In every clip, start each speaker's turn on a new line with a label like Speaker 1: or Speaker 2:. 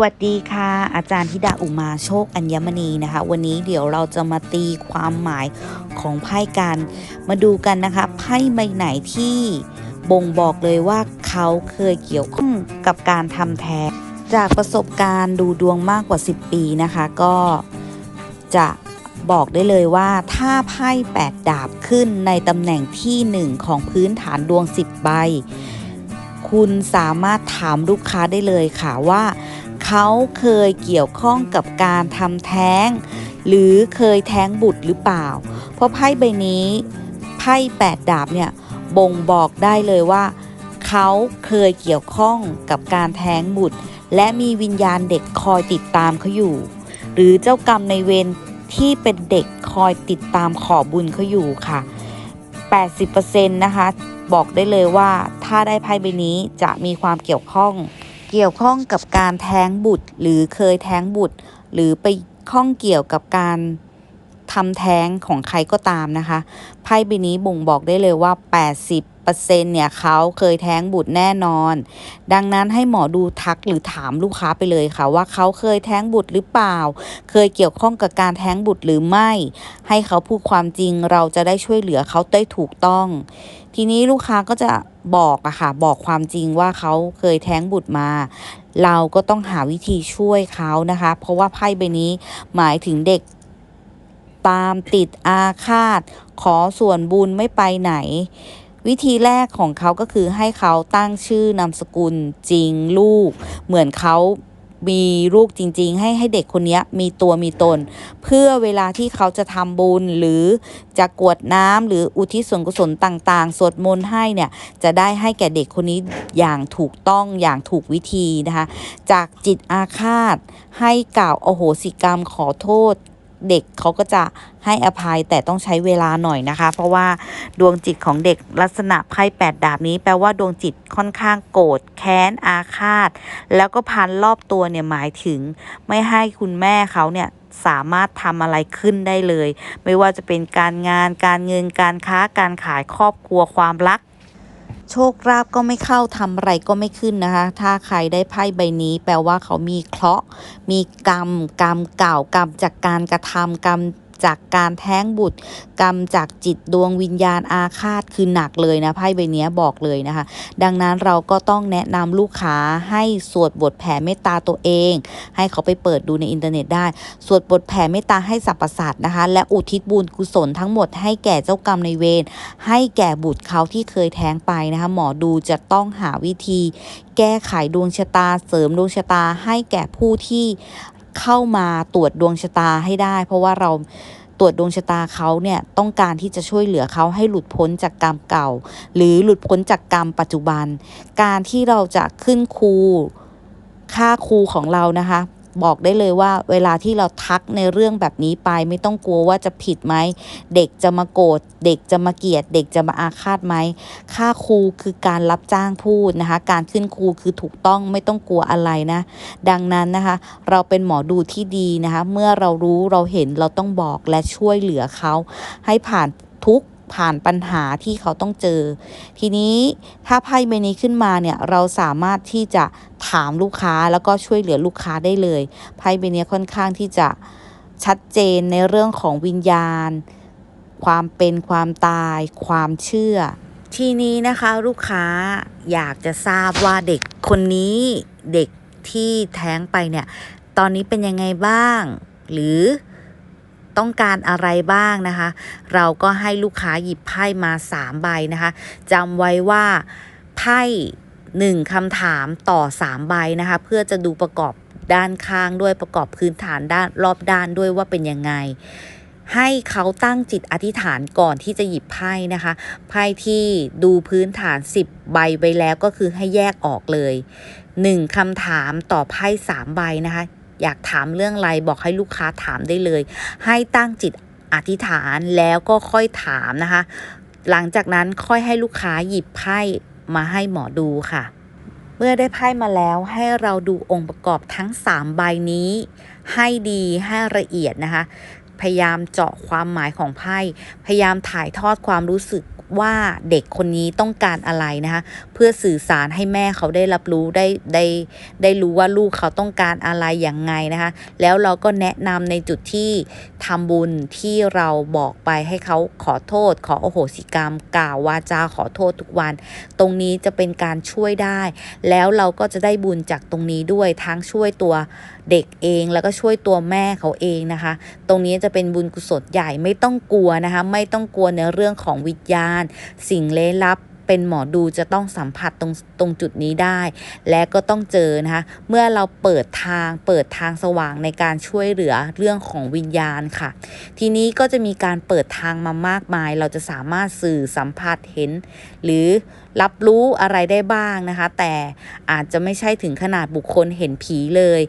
Speaker 1: สวัสดีค่ะ อาจารย์ธิดาอุมาโชคอัญมณีนะคะ วันนี้เดี๋ยวเราจะมาตีความหมายของไพ่กัน มาดูกันนะคะไพ่ใบไหนที่บ่งบอกเลยว่าเขาเคยเกี่ยวข้องกับการทำแท้งจากประสบการณ์ดูดวงมากกว่า 10 ปีนะคะ ก็จะบอกได้เลยว่าถ้าไพ่8ดาบขึ้นในตำแหน่งที่ 1 ของพื้นฐานดวง 10 ใบ คุณสามารถถามลูกค้าได้เลยค่ะว่า เขาเคยเกี่ยวข้องกับการทำแท้ง หรือเคยแท้งบุตรหรือเปล่า เพราะไพ่ใบนี้ไพ่แปดดาบเนี่ยบ่งบอกได้เลยว่า เขาเคยเกี่ยวข้องกับการแท้งบุตร และมีวิญญาณเด็กคอยติดตามเขาอยู่ หรือเจ้ากรรมในเวรที่เป็นเด็กคอยติดตามขอบุญเขาอยู่ค่ะ 80%นะคะ บอกได้เลยว่าถ้าได้ไพ่ใบนี้จะมีความเกี่ยวข้อง เกี่ยวข้องกับการแท้งบุตร หรือเคยแท้งบุตร หรือไปข้องเกี่ยวกับการทำแท้งของใครก็ตามนะคะไพ่ใบนี้บ่งบอกได้เลยว่า 80%เนี่ยเขาเคยแท้งบุตรแน่นอน ดังนั้นให้หมอดูทักหรือถามลูกค้าไปเลยค่ะ ว่าเขาเคยแท้งบุตรหรือเปล่า เคยเกี่ยวข้องกับการแท้งบุตรหรือไม่ ให้เขาพูดความจริงเราจะได้ช่วยเหลือเขาได้ถูกต้อง ทีนี้ลูกค้าก็จะบอกอะค่ะบอกความจริงว่าเขาเคยแท้งบุตรมา เราก็ต้องหาวิธีช่วยเขานะคะ เพราะว่าไพ่ใบนี้หมายถึงเด็กตามติดอาฆาต ขอส่วนบุญไม่ไปไหน วิธีแรกของเขาก็คือให้เขาตั้งชื่อนามสกุลจริงลูก เหมือนเขา มีลูกจริง ๆ ให้ให้เด็กคนนี้มีตัวมีตน เพื่อเวลาที่เขาจะทำบุญหรือจะกรวดน้ำหรืออุทิศส่วนกุศลต่างๆ สวดมนต์ให้เนี่ยจะได้ให้แก่เด็กคนนี้อย่างถูกต้องอย่างถูกวิธีนะคะ จากจิตอาฆาตให้กล่าวโอโหสิกรรมขอโทษ เด็กเขาก็จะให้อภัยแต่ต้องใช้เวลาหน่อยนะคะ เพราะว่าดวงจิตของเด็กลักษณะไพ่แปดดาบนี้แปลว่าดวงจิตค่อนข้างโกรธแค้นอาฆาต แล้วก็พันรอบตัวเนี่ยหมายถึง ไม่ให้คุณแม่เขาเนี่ยสามารถทำอะไรขึ้นได้เลย ไม่ว่าจะเป็นการงานการเงินการค้าการขายครอบครัวความรัก โชคราบก็ไม่เข้าทำอะไรก็ไม่ขึ้นนะคะ ถ้าใครได้ไพ่ใบนี้ แปลว่าเขามีเคราะห์มีกรรม กรรมเก่ากรรมจากการกระทำกรรม จากการแท้งบุตร กรรมจากจิตดวงวิญญาณอาฆาตคือหนักเลยนะไพ่ใบนี้บอกเลยนะคะ ดังนั้นเราก็ต้องแนะนำลูกค้าให้สวดบทแผ่เมตตาตัวเอง ให้เขาไปเปิดดูในอินเทอร์เน็ตได้ สวดบทแผ่เมตตาให้สรรพสัตว์นะคะ และอุทิศบุญกุศลทั้งหมดให้แก่เจ้ากรรมในเวรให้แก่บุตรเขาที่เคยแท้งไปนะคะหมอดูจะต้องหาวิธี แก้ไขดวงชะตาเสริมดวงชะตาให้แก่ผู้ที่ เข้ามาตรวจดวงชะตาให้ได้ เพราะว่าเราตรวจดวงชะตาเขาเนี่ยต้องการที่จะช่วยเหลือเขาให้หลุดพ้นจากกรรมเก่า หรือหลุดพ้นจากกรรมปัจจุบัน การที่เราจะขึ้นครูค่าครูของเรานะคะ บอกได้เลยว่า เวลาที่เราทักในเรื่องแบบนี้ไป ไม่ต้องกลัวว่าจะผิดไหม เด็กจะมาโกรธเด็กจะมาเกลียด เด็กจะมาอาฆาตไหมค่าครูคือการรับจ้างพูดนะคะ การขึ้นครูคือถูกต้องไม่ต้องกลัวอะไรนะ ดังนั้นนะคะ เราเป็นหมอดูที่ดีนะคะ เมื่อเรารู้เราเห็นเราต้องบอกและช่วยเหลือเขาให้ผ่านทุก ผ่านปัญหาที่เขาต้องเจอ ทีนี้ถ้าไพ่ใบนี้ขึ้นมาเนี่ยเราสามารถที่จะถามลูกค้าแล้วก็ช่วยเหลือลูกค้าได้เลยไพ่ใบนี้ค่อนข้างที่จะชัดเจนในเรื่องของวิญญาณ ความเป็นความตาย ความเชื่อ ทีนี้นะคะลูกค้าอยากจะทราบว่าเด็กคนนี้เด็กที่แท้งไปเนี่ย ตอนนี้เป็นยังไงบ้าง หรือ ต้องการอะไรบ้างนะคะ เราก็ให้ลูกค้าหยิบไพ่มา 3 ใบนะคะจำไว้ว่าไพ่หนึ่งคำถามต่อ 3 ใบนะคะ เพื่อจะดูประกอบด้านข้างด้วยประกอบพื้นฐานด้านรอบด้านด้วยว่าเป็นยังไง ให้เขาตั้งจิตอธิษฐานก่อนที่จะหยิบไพ่นะคะไพ่ที่ดูพื้นฐาน 10 ใบไปแล้วก็คือให้แยกออกเลย 1คำถามต่อไพ่3ใบนะคะ อยากถามเรื่องอะไรบอกให้ลูกค้าถามได้เลย ให้ตั้งจิตอธิษฐานแล้วก็ค่อยถามนะคะ หลังจากนั้นค่อยให้ลูกค้าหยิบไพ่มาให้หมอดูค่ะ เมื่อได้ไพ่มาแล้วให้เราดูองค์ประกอบทั้ง 3 ใบนี้ ให้ดีให้ละเอียดนะคะ พยายามเจาะความหมายของไพ่ พยายามถ่ายทอดความรู้สึกว่าเด็กคนนี้ต้องการอะไรนะคะ พื่อสื่อสารให้แม่เขาได้รับรู้ได้ได้ได้รู้ว่าลูกเขาต้องการอะไรอย่างไงนะคะ แล้วเราก็แนะนำในจุดที่ทำบุญที่เราบอกไปให้เขาขอโทษ ขอโอโหสิกรรม กล่าววาจาขอโทษทุกวัน ตรงนี้จะเป็นการช่วยได้ แล้วเราก็จะได้บุญจากตรงนี้ด้วยทั้งช่วยตัวเด็กเองแล้วก็ช่วยตัวแม่เขาเองนะคะ ตรงนี้จะเป็นบุญกุศลใหญ่ไม่ต้องกลัวนะคะ ไม่ต้องกลัวในเรื่องของวิญญาณ สิ่งลี้ลับ เป็นหมอดูจะต้องสัมผัสตรงตรงจุดนี้ได้ และก็ต้องเจอนะคะเมื่อเราเปิดทางเปิดทางสว่างในการช่วยเหลือเรื่องของวิญญาณค่ะ ทีนี้ก็จะมีการเปิดทางมามากมาย เราจะสามารถสื่อสัมผัสเห็น หรือ รับรู้อะไรได้บ้างนะคะ แต่อาจจะไม่ใช่ถึงขนาดบุคคลเห็นผีเลย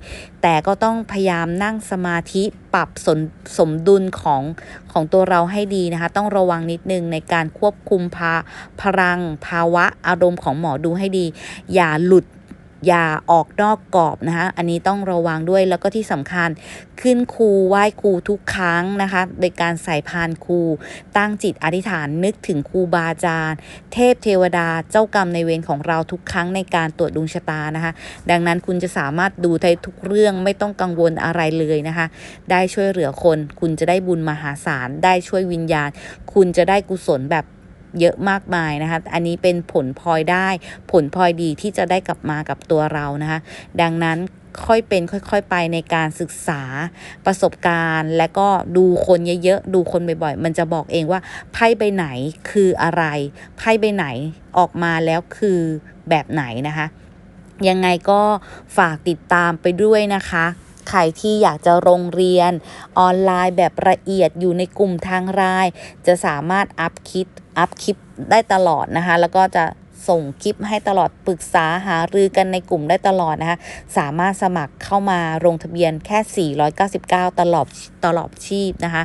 Speaker 1: แต่ก็ต้องพยายามนั่งสมาธิปรับสนสมดุลของของตัวเราให้ดีนะคะ ต้องระวังนิดนึงในการควบคุมพาพลังภาวะอารมณ์ของหมอดูให้ดี อย่าหลุด อย่าออกนอกกรอบนะคะ อันนี้ต้องระวังด้วยแล้วก็ที่สำคัญขึ้นครูไหว้ครูทุกครั้งนะคะ โดยการใส่พานครูตั้งจิตอธิษฐานนึกถึงครูบาอาจารย์ เทพเทวดาเจ้ากรรมในเวรของเราทุกครั้งในการตรวจดวงชะตานะคะ ดังนั้นคุณจะสามารถดูได้ทุกเรื่องไม่ต้องกังวลอะไรเลยนะคะ ได้ช่วยเหลือคน คุณจะได้บุญมหาศาลได้ช่วยวิญญาณ คุณจะได้กุศลแบบ เยอะมากมายนะคะ อันนี้เป็นผลพลอยได้ ผลพลอยดีที่จะได้กลับมากับตัวเรานะคะ ดังนั้นค่อยเป็นค่อย ๆ ไปในการศึกษาประสบการณ์ และก็ดูคนเยอะๆ ดูคนบ่อยๆ มันจะบอกเองว่าไพ่ใบไหนคืออะไร ไพ่ใบไหนออกมาแล้วคือแบบไหนนะคะ ยังไงก็ฝากติดตามไปด้วยนะคะ ใครที่อยากจะโรงเรียนออนไลน์แบบละเอียดอยู่ในกลุ่มทางไลน์จะสามารถอัพคลิปอัพคลิปได้ตลอดนะคะ แล้วก็จะส่งคลิปให้ตลอดปรึกษาหารือกันในกลุ่มได้ตลอดนะคะ สามารถสมัครเข้ามาลงทะเบียนแค่ 499 ตลอดตลอดชีพนะคะ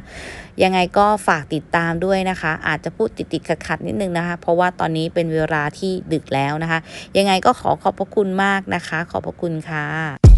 Speaker 1: ยังไงก็ฝากติดตามด้วยนะคะ อาจจะพูดติดๆขัดๆนิดนึงนะคะ เพราะว่าตอนนี้เป็นเวลาที่ดึกแล้วนะคะ ยังไงก็ขอขอบพระคุณมากนะคะ ขอบพระคุณค่ะ